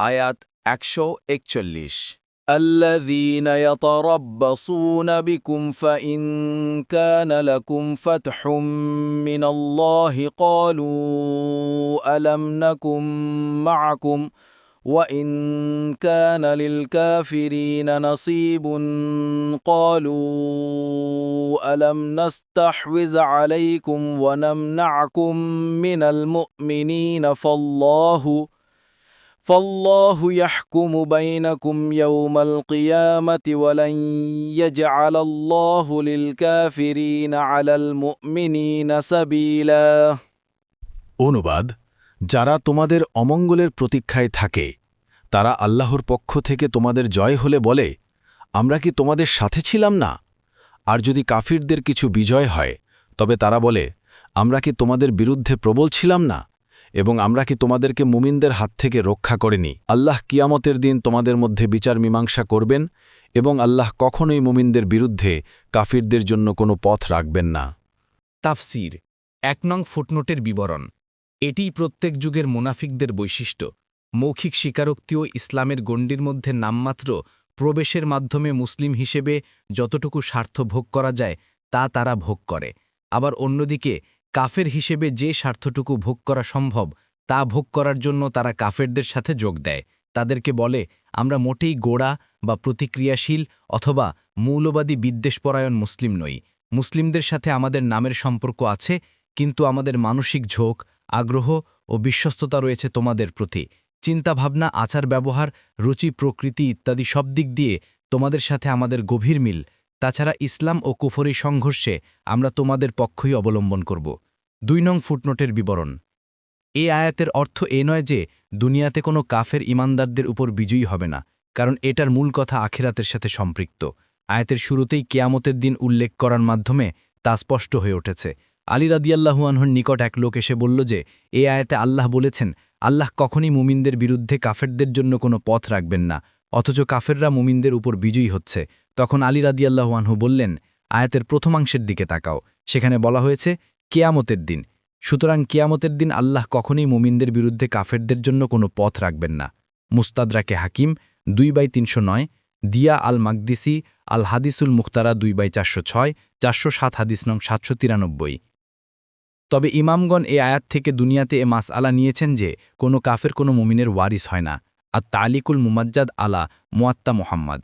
আয়াত একশো একচল্লিশ الذين يتربصون بكم فإن كان لكم فتح من الله قالوا ألم نكن معكم وإن كان للكافرين نصيب قالوا ألم نستحوذ عليكم ونمنعكم من المؤمنين فالله فالله يحكم بينكم يوم القيامة ولن يجعل الله للكافرين على المؤمنين سبيلا অনুবাদ যারা তোমাদের অমঙ্গলের প্রতীক্ষায় থাকে তারা আল্লাহর পক্ষ থেকে তোমাদের জয় হলে বলে আমরা কি তোমাদের সাথে ছিলাম না আর যদি কাফিরদের কিছু বিজয় হয় তবে তারা বলে আমরা কি তোমাদের বিরুদ্ধে প্রবল ছিলাম না এবং আমরা কি তোমাদেরকে মুমিনদের হাত থেকে রক্ষা করেনি? আল্লাহ কিয়ামতের দিন তোমাদের মধ্যে বিচার মীমাংসা করবেন এবং আল্লাহ কখনোই মুমিনদের বিরুদ্ধে কাফিরদের জন্য কোনো পথ রাখবেন না। তাফসির, এক নং ফুটনোটের বিবরণ। এটিই প্রত্যেক যুগের মুনাফিকদের বৈশিষ্ট্য। মৌখিক স্বীকারোক্তিও ইসলামের গণ্ডির মধ্যে নামমাত্র প্রবেশের মাধ্যমে মুসলিম হিসেবে যতটুকু স্বার্থ ভোগ করা যায়, তা তারা ভোগ করে। আবার অন্যদিকে কাফের হিসেবে যে স্বার্থটুকু ভোগ করা সম্ভব, তা ভোগ করার জন্য তারা কাফেরদের সাথে যোগ দেয়। তাদেরকে বলে, আমরা মোটেই গোড়া বা প্রতিক্রিয়াশীল অথবা মৌলবাদী বিদ্বেষপরায়ণ মুসলিম নই। মুসলিমদের সাথে আমাদের নামের সম্পর্ক আছে, কিন্তু আমাদের মানসিক ঝোঁক, আগ্রহ ও বিশ্বস্ততা রয়েছে তোমাদের প্রতি। চিন্তাভাবনা আচার ব্যবহার রুচি, প্রকৃতি ইত্যাদি সব দিক দিয়ে তোমাদের সাথে আমাদের গভীর মিল। তাছাড়া ইসলাম ও কুফরি সংঘর্ষে আমরা তোমাদের পক্ষই অবলম্বন করব। দুই নং ফুটনোটের বিবরণ। এ আয়াতের অর্থ এ নয় যে, দুনিয়াতে কোনো কাফের ইমানদারদের উপর বিজয়ী হবে না, কারণ এটার মূল কথা আখিরাতের সাথে সম্পৃক্ত। আয়াতের শুরুতেই কেয়ামতের দিন উল্লেখ করার মাধ্যমে তা স্পষ্ট হয়ে উঠেছে। আলী রাদিয়াল্লাহুয়ানহর নিকট এক লোক এসে বলল যে, এ আয়াতে আল্লাহ বলেছেন, আল্লাহ কখনই মুমিনদের বিরুদ্ধে কাফেরদের জন্য কোনো পথ রাখবেন না, অথচ কাফেররা মুমিনদের উপর বিজয়ী হচ্ছে। তখন আলী রাদিয়াল্লাহুয়ানহু বললেন, আয়াতের প্রথমাংশের দিকে তাকাও। সেখানে বলা হয়েছে, কেয়ামতের দিন। সুতরাং কিয়ামতের দিন আল্লাহ কখনই মুমিনদের বিরুদ্ধে কাফেরদের জন্য কোনো পথ রাখবেন না। মুস্তাদরাকে হাকিম দুই বাই তিনশো নয়, দিয়া আল মাকদিসি আল হাদিসুল মুখতারা দুই বাই চারশো ছয়, চারশো সাত হাদিস নং সাতশো তিরানব্বই। তবে ইমামগণ এ আয়াত থেকে দুনিয়াতে এ মাস আলা নিয়েছেন যে, কোনো কাফের কোনো মুমিনের ওয়ারিস হয় না। আর তালিকুল মুমাজ্জাদ আলা মোয়াত্তা মোহাম্মদ।